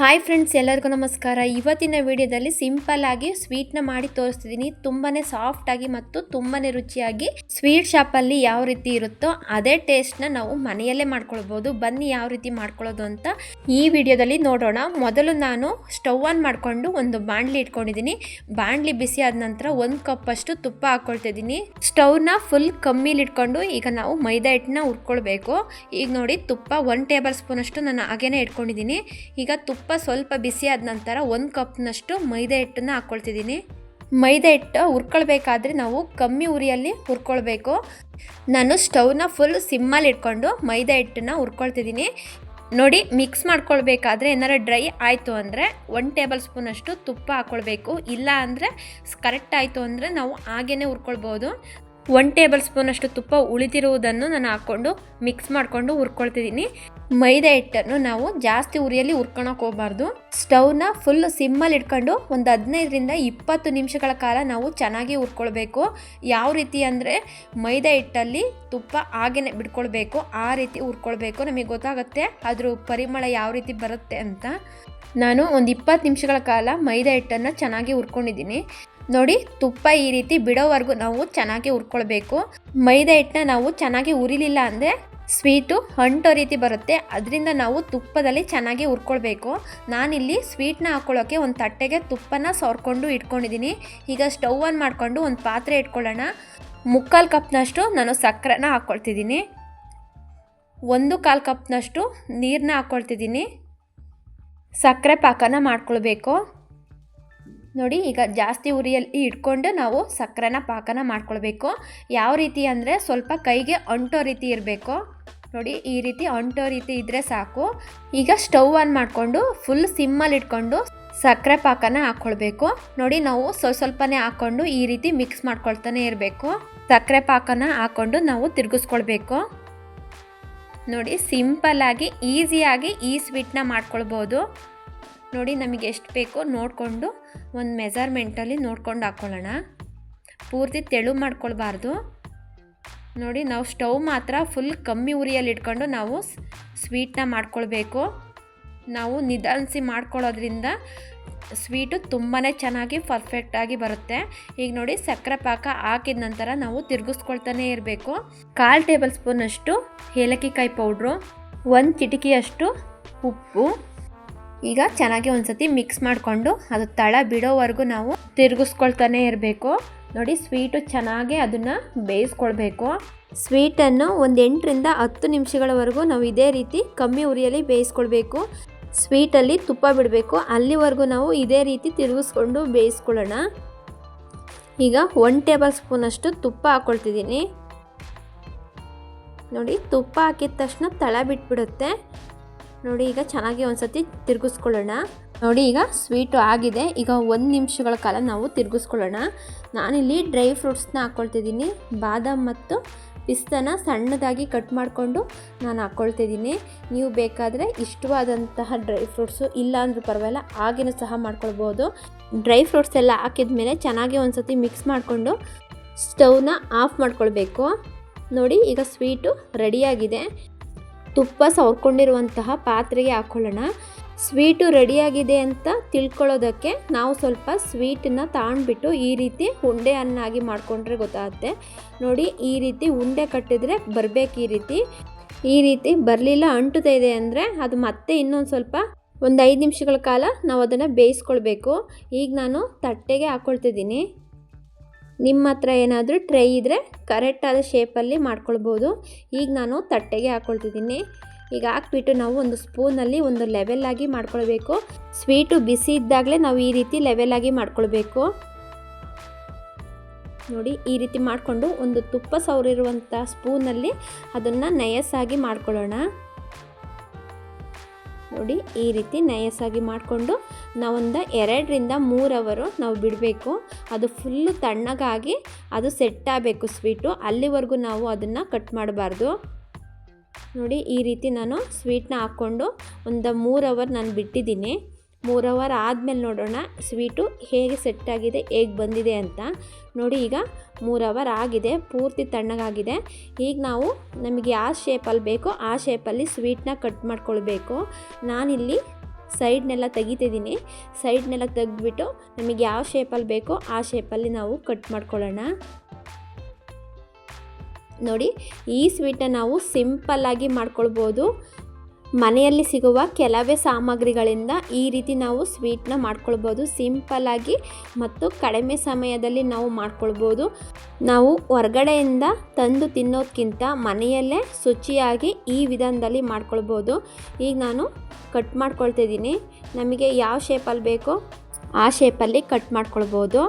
Hi friends ಎಲ್ಲರಿಗೂ ನಮಸ್ಕಾರ. ಇವತ್ತಿನ ವಿಡಿಯೋದಲ್ಲಿ ಸಿಂಪಲ್ ಆಗಿ ಸ್ವೀಟ್ನ ಮಾಡಿ ತೋರಿಸ್ತಿದ್ದೀನಿ. ತುಂಬಾನೇ ಸಾಫ್ಟ್ ಆಗಿ ಮತ್ತು ತುಂಬಾನೇ ರುಚಿಯಾಗಿ ಸ್ವೀಟ್ ಶಾಪಲ್ಲಿ ಯಾವ ರೀತಿ ಇರುತ್ತೋ ಅದೇ ಟೇಸ್ಟ್ನ ನಾವು ಮನೆಯಲ್ಲೇ ಮಾಡ್ಕೊಳ್ಬೋದು. ಬನ್ನಿ ಯಾವ ರೀತಿ ಮಾಡ್ಕೊಳ್ಳೋದು ಅಂತ ಈ ವಿಡಿಯೋದಲ್ಲಿ ನೋಡೋಣ. ಮೊದಲು ನಾನು ಸ್ಟವ್ ಆನ್ ಮಾಡಿಕೊಂಡು ಒಂದು ಬಾಣಲಿ ಇಟ್ಕೊಂಡಿದ್ದೀನಿ. ಬಾಣಲಿ ಬಿಸಿ ಆದ ನಂತರ ಒಂದು ಕಪ್ ಅಷ್ಟು ತುಪ್ಪ ಹಾಕೊಳ್ತಿದ್ದೀನಿ. ಸ್ಟವ್ನ ಫುಲ್ ಕಮ್ಮಿಲಿ ಇಟ್ಕೊಂಡು ಈಗ ನಾವು ಮೈದಾ ಹಿಟ್ಟನ್ನ ಹುರ್ಕೊಳ್ಬೇಕು. ಈಗ ನೋಡಿ ತುಪ್ಪ ಒನ್ ಟೇಬಲ್ ಸ್ಪೂನ್ ಅಷ್ಟು ನಾನು ಹಾಗೇನೆ ಇಟ್ಕೊಂಡಿದ್ದೀನಿ. ಈಗ ತುಪ್ಪ ಸ್ವಲ್ಪ ಬಿಸಿ ಆದ ನಂತರ ಒಂದು ಕಪ್ನಷ್ಟು ಮೈದಾ ಹಿಟ್ಟನ್ನು ಹಾಕ್ಕೊಳ್ತಿದ್ದೀನಿ ಮೈದಾ ಹಿಟ್ಟು ಹುರ್ಕೊಳ್ಬೇಕಾದ್ರೆ ನಾವು ಕಮ್ಮಿ ಉರಿಯಲ್ಲಿ ಹುರ್ಕೊಳ್ಬೇಕು. ನಾನು ಸ್ಟವ್ನ ಫುಲ್ ಸಿಮ್ಮಲ್ಲಿ ಇಟ್ಕೊಂಡು ಮೈದಾ ಹಿಟ್ಟನ್ನು ಹುರ್ಕೊಳ್ತಿದ್ದೀನಿ. ನೋಡಿ, ಮಿಕ್ಸ್ ಮಾಡ್ಕೊಳ್ಬೇಕಾದ್ರೆ ಏನಾರು ಡ್ರೈ ಆಯಿತು ಅಂದರೆ ಒನ್ ಟೇಬಲ್ ಸ್ಪೂನಷ್ಟು ತುಪ್ಪ ಹಾಕ್ಕೊಳ್ಬೇಕು ಇಲ್ಲ ಅಂದರೆ ಕರೆಕ್ಟ್ ಆಯಿತು ಅಂದರೆ ನಾವು ಹಾಗೇ ಹುರ್ಕೊಳ್ಬೋದು. ಒನ್ ಟೇಬಲ್ ಸ್ಪೂನಷ್ಟು ತುಪ್ಪ ಉಳಿದಿರುವುದನ್ನು ನಾನು ಹಾಕ್ಕೊಂಡು ಮಿಕ್ಸ್ ಮಾಡಿಕೊಂಡು ಹುರ್ಕೊಳ್ತಿದ್ದೀನಿ. ಮೈದಾ ಹಿಟ್ಟನ್ನು ನಾವು ಜಾಸ್ತಿ ಉರಿಯಲ್ಲಿ ಹುರ್ಕೊಳಕ್ಕೆ ಹೋಗಬಾರ್ದು. ಸ್ಟವ್ನ ಫುಲ್ ಸಿಮ್ಮಲ್ಲಿ ಇಟ್ಕೊಂಡು ಒಂದು ಹದಿನೈದರಿಂದ ಇಪ್ಪತ್ತು ನಿಮಿಷಗಳ ಕಾಲ ನಾವು ಚೆನ್ನಾಗಿ ಹುರ್ಕೊಳ್ಬೇಕು. ಯಾವ ರೀತಿ ಅಂದರೆ ಮೈದಾ ಹಿಟ್ಟಲ್ಲಿ ತುಪ್ಪ ಹಾಗೆಯೇ ಬಿಡ್ಕೊಳ್ಬೇಕು ಆ ರೀತಿ ಹುರ್ಕೊಳ್ಬೇಕು. ನಮಗೆ ಗೊತ್ತಾಗುತ್ತೆ ಅದ್ರ ಪರಿಮಳ ಯಾವ ರೀತಿ ಬರುತ್ತೆ ಅಂತ. ನಾನು ಒಂದು ಇಪ್ಪತ್ತು ನಿಮಿಷಗಳ ಕಾಲ ಮೈದಾ ಹಿಟ್ಟನ್ನು ಚೆನ್ನಾಗಿ ಹುರ್ಕೊಂಡಿದ್ದೀನಿ. ನೋಡಿ, ತುಪ್ಪ ಈ ರೀತಿ ಬಿಡೋವರೆಗೂ ನಾವು ಚೆನ್ನಾಗಿ ಹುರ್ಕೊಳ್ಬೇಕು. ಮೈದಾ ಹಿಟ್ಟನ್ನ ನಾವು ಚೆನ್ನಾಗಿ ಉರಿಲಿಲ್ಲ ಅಂದರೆ ಸ್ವೀಟು ಅಂಟೋ ರೀತಿ ಬರುತ್ತೆ. ಅದರಿಂದ ನಾವು ತುಪ್ಪದಲ್ಲಿ ಚೆನ್ನಾಗಿ ಹುರ್ಕೊಳ್ಬೇಕು. ನಾನಿಲ್ಲಿ ಸ್ವೀಟ್ನ ಹಾಕ್ಕೊಳ್ಳೋಕ್ಕೆ ಒಂದು ತಟ್ಟೆಗೆ ತುಪ್ಪನ ಸವರ್ಕೊಂಡು ಇಟ್ಕೊಂಡಿದ್ದೀನಿ. ಈಗ ಸ್ಟವ್ ಆನ್ ಮಾಡಿಕೊಂಡು ಒಂದು ಪಾತ್ರೆ ಇಟ್ಕೊಳ್ಳೋಣ. ಮುಕ್ಕಾಲು ಕಪ್ನಷ್ಟು ನಾನು ಸಕ್ಕರೆನ ಹಾಕ್ಕೊಳ್ತಿದ್ದೀನಿ ಒಂದು ಕಾಲು ಕಪ್ನಷ್ಟು ನೀರನ್ನ ಹಾಕ್ಕೊಳ್ತಿದ್ದೀನಿ ಸಕ್ಕರೆ ಪಾಕನ ಮಾಡ್ಕೊಳ್ಬೇಕು. ನೋಡಿ, ಈಗ ಜಾಸ್ತಿ ಉರಿಯಲ್ಲಿ ಇಟ್ಕೊಂಡು ನಾವು ಸಕ್ಕರೆನ ಪಾಕನ ಮಾಡ್ಕೊಳ್ಬೇಕು. ಯಾವ ರೀತಿ ಅಂದರೆ ಸ್ವಲ್ಪ ಕೈಗೆ ಅಂಟೋ ರೀತಿ ಇರಬೇಕು. ನೋಡಿ, ಈ ರೀತಿ ಅಂಟೋ ರೀತಿ ಇದ್ದರೆ ಸಾಕು. ಈಗ ಸ್ಟವ್ ಆನ್ ಮಾಡಿಕೊಂಡು ಫುಲ್ ಸಿಮ್ಮಲ್ಲಿ ಇಟ್ಕೊಂಡು ಸಕ್ಕರೆ ಪಾಕನ ಹಾಕ್ಕೊಳ್ಬೇಕು ನೋಡಿ, ನಾವು ಸ್ವಲ್ಪ ಸ್ವಲ್ಪನೇ ಹಾಕ್ಕೊಂಡು ಈ ರೀತಿ ಮಿಕ್ಸ್ ಮಾಡ್ಕೊಳ್ತಾನೆ ಇರಬೇಕು. ಸಕ್ಕರೆ ಪಾಕನ ಹಾಕ್ಕೊಂಡು ನಾವು ತಿರುಗಿಸ್ಕೊಳ್ಬೇಕು. ನೋಡಿ ಸಿಂಪಲ್ಲಾಗಿ ಈಸಿಯಾಗಿ ಈ ಸ್ವೀಟ್ನ ಮಾಡ್ಕೊಳ್ಬೋದು. ನೋಡಿ ನಮಗೆ ಎಷ್ಟು ಬೇಕೋ ನೋಡಿಕೊಂಡು ಒಂದು ಮೆಜರ್ಮೆಂಟಲ್ಲಿ ನೋಡ್ಕೊಂಡು ಹಾಕ್ಕೊಳ್ಳೋಣ. ಪೂರ್ತಿ ತೆಳು ಮಾಡ್ಕೊಳ್ಬಾರ್ದು. ನೋಡಿ ನಾವು ಸ್ಟವ್ ಮಾತ್ರ ಫುಲ್ ಕಮ್ಮಿ ಉರಿಯಲ್ಲಿ ಇಟ್ಕೊಂಡು ನಾವು ಸ್ವೀಟ್ನ ಮಾಡ್ಕೊಳ್ಬೇಕು. ನಾವು ನಿಧಾನಿಸಿ ಮಾಡ್ಕೊಳ್ಳೋದ್ರಿಂದ ಸ್ವೀಟು ತುಂಬಾ ಚೆನ್ನಾಗಿ ಪರ್ಫೆಕ್ಟಾಗಿ ಬರುತ್ತೆ. ಈಗ ನೋಡಿ ಸಕ್ಕರೆ ಪಾಕ ಹಾಕಿದ ನಂತರ ನಾವು ತಿರುಗಿಸ್ಕೊಳ್ತಾನೆ ಇರಬೇಕು. ಕಾಲು ಟೇಬಲ್ ಸ್ಪೂನಷ್ಟು ಏಲಕ್ಕಿಕಾಯಿ ಪೌಡ್ರು, ಒಂದು ಚಿಟಿಕೆಯಷ್ಟು ಉಪ್ಪು ಈಗ ಚೆನ್ನಾಗಿ ಒಂದ್ಸತಿ ಮಿಕ್ಸ್ ಮಾಡಿಕೊಂಡು ಅದು ತಳ ಬಿಡೋವರೆಗೂ ನಾವು ತಿರುಗಿಸ್ಕೊಳ್ತಾನೆ ಇರಬೇಕು. ನೋಡಿ ಸ್ವೀಟು ಚೆನ್ನಾಗಿ ಅದನ್ನು ಬೇಯಿಸ್ಕೊಳ್ಬೇಕು. ಸ್ವೀಟನ್ನು ಒಂದು ಎಂಟರಿಂದ ಹತ್ತು ನಿಮಿಷಗಳವರೆಗೂ ನಾವು ಇದೇ ರೀತಿ ಕಮ್ಮಿ ಉರಿಯಲ್ಲಿ ಬೇಯಿಸ್ಕೊಳ್ಬೇಕು. ಸ್ವೀಟಲ್ಲಿ ತುಪ್ಪ ಬಿಡಬೇಕು. ಅಲ್ಲಿವರೆಗೂ ನಾವು ಇದೇ ರೀತಿ ತಿರುಗಿಸ್ಕೊಂಡು ಬೇಯಿಸ್ಕೊಳ್ಳೋಣ. ಈಗ ಒನ್ ಟೇಬಲ್ ಸ್ಪೂನಷ್ಟು ತುಪ್ಪ ಹಾಕ್ಕೊಳ್ತಿದ್ದೀನಿ ನೋಡಿ ತುಪ್ಪ ಹಾಕಿದ ತಕ್ಷಣ ತಳ ಬಿಟ್ಬಿಡುತ್ತೆ. ನೋಡಿ, ಈಗ ಚೆನ್ನಾಗಿ ಒಂದ್ಸತಿ ತಿರುಗಿಸ್ಕೊಳ್ಳೋಣ. ನೋಡಿ, ಈಗ ಸ್ವೀಟು ಆಗಿದೆ. ಈಗ ಒಂದು ನಿಮಿಷಗಳ ಕಾಲ ನಾವು ತಿರುಗಿಸ್ಕೊಳ್ಳೋಣ. ನಾನಿಲ್ಲಿ ಡ್ರೈ ಫ್ರೂಟ್ಸ್ನ ಹಾಕ್ಕೊಳ್ತಿದ್ದೀನಿ ಬಾದಾಮ್ ಮತ್ತು ಪಿಸ್ತನ ಸಣ್ಣದಾಗಿ ಕಟ್ ಮಾಡಿಕೊಂಡು ನಾನು ಹಾಕ್ಕೊಳ್ತಿದ್ದೀನಿ ನೀವು ಬೇಕಾದರೆ ಇಷ್ಟವಾದಂತಹ ಡ್ರೈ ಫ್ರೂಟ್ಸು, ಇಲ್ಲ ಅಂದರೂ ಪರವಾಗಿಲ್ಲ ಹಾಗೇನೂ ಸಹ ಮಾಡ್ಕೊಳ್ಬೋದು. ಡ್ರೈ ಫ್ರೂಟ್ಸ್ ಎಲ್ಲ ಹಾಕಿದ ಮೇಲೆ ಚೆನ್ನಾಗಿ ಒಂದು ಸತಿ ಮಿಕ್ಸ್ ಮಾಡಿಕೊಂಡು ಸ್ಟವ್ನ ಆಫ್ ಮಾಡ್ಕೊಳ್ಬೇಕು. ನೋಡಿ, ಈಗ ಸ್ವೀಟು ರೆಡಿಯಾಗಿದೆ. ತುಪ್ಪ ಸವರ್ಕೊಂಡಿರುವಂತಹ ಪಾತ್ರೆಗೆ ಹಾಕ್ಕೊಳ್ಳೋಣ ಸ್ವೀಟು ರೆಡಿಯಾಗಿದೆ ಅಂತ ತಿಳ್ಕೊಳ್ಳೋದಕ್ಕೆ ನಾವು ಸ್ವಲ್ಪ ಸ್ವೀಟನ್ನ ತಗೊಂಡ್ಬಿಟ್ಟು ಈ ರೀತಿ ಉಂಡೆಯನ್ನಾಗಿ ಮಾಡಿಕೊಂಡ್ರೆ ಗೊತ್ತಾಗುತ್ತೆ. ನೋಡಿ, ಈ ರೀತಿ ಉಂಡೆ ಕಟ್ಟಿದರೆ ಬರಬೇಕು ಈ ರೀತಿ. ಈ ರೀತಿ ಬರಲಿಲ್ಲ ಅಂಟುತ್ತಾ ಇದೆ ಅಂದರೆ ಅದು ಮತ್ತೆ ಇನ್ನೊಂದು ಸ್ವಲ್ಪ ಒಂದು ಐದು ನಿಮಿಷಗಳ ಕಾಲ ನಾವು ಅದನ್ನು ಬೇಯಿಸ್ಕೊಳ್ಬೇಕು. ಈಗ ನಾನು ತಟ್ಟೆಗೆ ಹಾಕ್ಕೊಳ್ತಿದ್ದೀನಿ ನಿಮ್ಮ ಹತ್ರ ಏನಾದರೂ ಟ್ರೈ ಇದ್ದರೆ ಕರೆಕ್ಟಾದ ಶೇಪಲ್ಲಿ ಮಾಡ್ಕೊಳ್ಬೋದು. ಈಗ ನಾನು ತಟ್ಟೆಗೆ ಹಾಕ್ಕೊಳ್ತಿದ್ದೀನಿ ಈಗ ಹಾಕ್ಬಿಟ್ಟು ನಾವು ಒಂದು ಸ್ಪೂನಲ್ಲಿ ಒಂದು ಲೆವೆಲ್ಲಾಗಿ ಮಾಡ್ಕೊಳ್ಬೇಕು. ಸ್ವೀಟು ಬಿಸಿ ಇದ್ದಾಗಲೇ ನಾವು ಈ ರೀತಿ ಲೆವೆಲ್ಲಾಗಿ ಮಾಡ್ಕೊಳ್ಬೇಕು. ನೋಡಿ, ಈ ರೀತಿ ಮಾಡಿಕೊಂಡು ಒಂದು ತುಪ್ಪ ಸೌರಿರುವಂಥ ಸ್ಪೂನಲ್ಲಿ ಅದನ್ನು ನಯಸ್ಸಾಗಿ ಮಾಡ್ಕೊಳ್ಳೋಣ. ನೋಡಿ ಈ ರೀತಿ ನಯಸ್ಸಾಗಿ ಮಾಡಿಕೊಂಡು ನಾವೊಂದು ಎರಡರಿಂದ ಮೂರು ಅವರು ನಾವು ಬಿಡಬೇಕು. ಅದು ಫುಲ್ಲು ತಣ್ಣಗಾಗಿ ಅದು ಸೆಟ್ ಆಗಬೇಕು ಸ್ವೀಟು ಅಲ್ಲಿವರೆಗೂ ನಾವು ಅದನ್ನು ಕಟ್ ಮಾಡಬಾರ್ದು. ನೋಡಿ ಈ ರೀತಿ ನಾನು ಸ್ವೀಟ್ನ ಹಾಕ್ಕೊಂಡು ಒಂದು ಮೂರು ಅವರ್ ನಾನು ಬಿಟ್ಟಿದ್ದೀನಿ. ಮೂರು ಅವರ್ ಆದಮೇಲೆ ನೋಡೋಣ ಸ್ವೀಟು ಹೇಗೆ ಸೆಟ್ ಆಗಿದೆ ಹೇಗೆ ಬಂದಿದೆ ಅಂತ. ನೋಡಿ ಈಗ ಮೂರು ಅವರ್ ಆಗಿದೆ, ಪೂರ್ತಿ ತಣ್ಣಗಾಗಿದೆ. ಈಗ ನಾವು ನಮಗೆ ಯಾವ ಶೇಪಲ್ಲಿ ಬೇಕೋ ಆ ಶೇಪಲ್ಲಿ ಸ್ವೀಟ್ನ ಕಟ್ ಮಾಡ್ಕೊಳ್ಬೇಕು. ನಾನಿಲ್ಲಿ ಸೈಡ್ನೆಲ್ಲ ತೆಗಿತಿದ್ದೀನಿ. ಸೈಡ್ನೆಲ್ಲ ತೆಗೆದ್ಬಿಟ್ಟು ನಮಗೆ ಯಾವ ಶೇಪಲ್ಲಿ ಬೇಕೋ ಆ ಶೇಪಲ್ಲಿ ನಾವು ಕಟ್ ಮಾಡ್ಕೊಳ್ಳೋಣ. ನೋಡಿ, ಈ ಸ್ವೀಟನ್ನ ನಾವು ಸಿಂಪಲ್ಲಾಗಿ ಮಾಡ್ಕೊಳ್ಬೋದು. ಮನೆಯಲ್ಲಿ ಸಿಗುವ ಕೆಲವೇ ಸಾಮಗ್ರಿಗಳಿಂದ ಈ ರೀತಿ ನಾವು ಸ್ವೀಟ್ನ ಮಾಡ್ಕೊಳ್ಬೋದು. ಸಿಂಪಲ್ಲಾಗಿ ಮತ್ತು ಕಡಿಮೆ ಸಮಯದಲ್ಲಿ ನಾವು ಮಾಡ್ಕೊಳ್ಬೋದು. ನಾವು ಹೊರಗಡೆಯಿಂದ ತಂದು ತಿನ್ನೋದಕ್ಕಿಂತ ಮನೆಯಲ್ಲೇ ಶುಚಿಯಾಗಿ ಈ ವಿಧಾನದಲ್ಲಿ ಮಾಡ್ಕೊಳ್ಬೋದು. ಈಗ ನಾನು ಕಟ್ ಮಾಡ್ಕೊಳ್ತಿದ್ದೀನಿ ನಮಗೆ ಯಾವ ಶೇಪಲ್ಲಿ ಬೇಕೋ ಆ ಶೇಪಲ್ಲಿ ಕಟ್ ಮಾಡ್ಕೊಳ್ಬೋದು.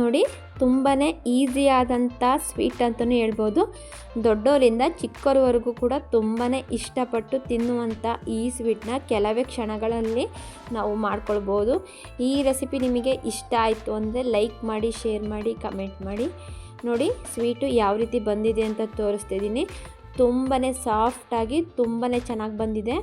ನೋಡಿ ತುಂಬಾ ಈಸಿಯಾದಂಥ ಸ್ವೀಟ್ ಅಂತಲೂ ಹೇಳ್ಬೋದು. ದೊಡ್ಡವರಿಂದ ಚಿಕ್ಕವರವರೆಗೂ ಕೂಡ ತುಂಬಾ ಇಷ್ಟಪಟ್ಟು ತಿನ್ನುವಂಥ ಈ ಸ್ವೀಟ್ನ ಕೆಲವೇ ಕ್ಷಣಗಳಲ್ಲಿ ನಾವು ಮಾಡ್ಕೊಳ್ಬೋದು. ಈ ರೆಸಿಪಿ ನಿಮಗೆ ಇಷ್ಟ ಆಯಿತು ಅಂದರೆ ಲೈಕ್ ಮಾಡಿ ಶೇರ್ ಮಾಡಿ ಕಮೆಂಟ್ ಮಾಡಿ. ನೋಡಿ ಸ್ವೀಟು ಯಾವ ರೀತಿ ಬಂದಿದೆ ಅಂತ ತೋರಿಸ್ತಿದ್ದೀನಿ. ತುಂಬಾ ಸಾಫ್ಟಾಗಿ ತುಂಬಾ ಚೆನ್ನಾಗಿ ಬಂದಿದೆ.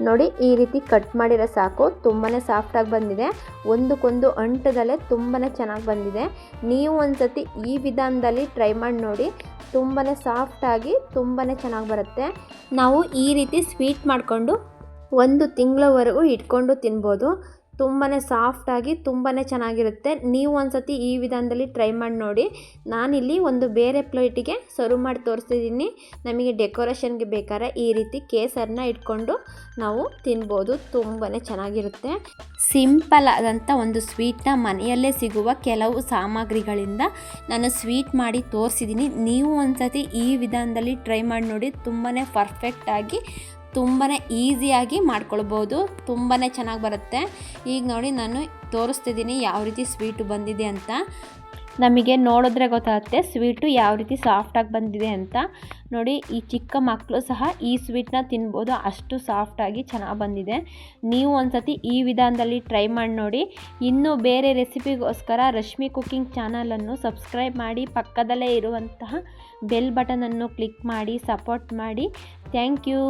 ನೋಡಿ, ಈ ರೀತಿ ಕಟ್ ಮಾಡಿರೋ ಸಾಕು. ತುಂಬಾ ಸಾಫ್ಟಾಗಿ ಬಂದಿದೆ. ಒಂದಕ್ಕೊಂದು ಅಂಟದಲ್ಲೇ ತುಂಬಾ ಚೆನ್ನಾಗಿ ಬಂದಿದೆ. ನೀವು ಒಂದ್ಸತಿ ಈ ವಿಧಾನದಲ್ಲಿ ಟ್ರೈ ಮಾಡಿ ನೋಡಿ. ತುಂಬಾ ಸಾಫ್ಟಾಗಿ ತುಂಬಾ ಚೆನ್ನಾಗಿ ಬರುತ್ತೆ. ನಾವು ಈ ರೀತಿ ಸ್ವೀಟ್ ಮಾಡಿಕೊಂಡು ಒಂದು ತಿಂಗಳವರೆಗೂ ಇಟ್ಕೊಂಡು ತಿನ್ಬೋದು. ತುಂಬಾ ಸಾಫ್ಟಾಗಿ ತುಂಬಾ ಚೆನ್ನಾಗಿರುತ್ತೆ. ನೀವು ಒಂದ್ಸತಿ ಈ ವಿಧಾನದಲ್ಲಿ ಟ್ರೈ ಮಾಡಿ ನೋಡಿ. ನಾನಿಲ್ಲಿ ಒಂದು ಬೇರೆ ಪ್ಲೇಟಿಗೆ ಸರ್ವ್ ಮಾಡಿ ತೋರಿಸ್ತಿದ್ದೀನಿ ನಮಗೆ ಡೆಕೋರೇಷನ್ಗೆ ಬೇಕಾದ್ರೆ ಈ ರೀತಿ ಕೇಸರನ್ನ ಇಟ್ಕೊಂಡು ನಾವು ತಿನ್ಬೋದು. ತುಂಬಾ ಚೆನ್ನಾಗಿರುತ್ತೆ. ಸಿಂಪಲ್ ಆದಂಥ ಒಂದು ಸ್ವೀಟ್ನ ಮನೆಯಲ್ಲೇ ಸಿಗುವ ಕೆಲವು ಸಾಮಗ್ರಿಗಳಿಂದ ನಾನು ಸ್ವೀಟ್ ಮಾಡಿ ತೋರಿಸಿದ್ದೀನಿ. ನೀವು ಒಂದ್ಸತಿ ಈ ವಿಧಾನದಲ್ಲಿ ಟ್ರೈ ಮಾಡಿ ನೋಡಿ. ತುಂಬಾ ಪರ್ಫೆಕ್ಟಾಗಿ ತುಂಬಾ ಈಸಿಯಾಗಿ ಮಾಡ್ಕೊಳ್ಬೋದು. ತುಂಬಾ ಚೆನ್ನಾಗಿ ಬರುತ್ತೆ. ಈಗ ನೋಡಿ ನಾನು ತೋರಿಸ್ತಿದ್ದೀನಿ ಯಾವ ರೀತಿ ಸ್ವೀಟು ಬಂದಿದೆ ಅಂತ. ನಮಗೆ ನೋಡಿದ್ರೆ ಗೊತ್ತಾಗುತ್ತೆ ಸ್ವೀಟು ಯಾವ ರೀತಿ ಸಾಫ್ಟಾಗಿ ಬಂದಿದೆ ಅಂತ. ನೋಡಿ ಈ ಚಿಕ್ಕ ಮಕ್ಕಳು ಸಹ ಈ ಸ್ವೀಟ್ನ ತಿನ್ಬೋದು. ಅಷ್ಟು ಸಾಫ್ಟಾಗಿ ಚೆನ್ನಾಗಿ ಬಂದಿದೆ. ನೀವು ಒಂದ್ಸತಿ ಈ ವಿಧಾನದಲ್ಲಿ ಟ್ರೈ ಮಾಡಿ ನೋಡಿ. ಇನ್ನೂ ಬೇರೆ ರೆಸಿಪಿಗೋಸ್ಕರ ರಶ್ಮಿ ಕುಕ್ಕಿಂಗ್ ಚಾನಲನ್ನು ಸಬ್ಸ್ಕ್ರೈಬ್ ಮಾಡಿ. ಪಕ್ಕದಲ್ಲೇ ಇರುವಂತಹ ಬೆಲ್ ಬಟನನ್ನು ಕ್ಲಿಕ್ ಮಾಡಿ ಸಪೋರ್ಟ್ ಮಾಡಿ. Thank you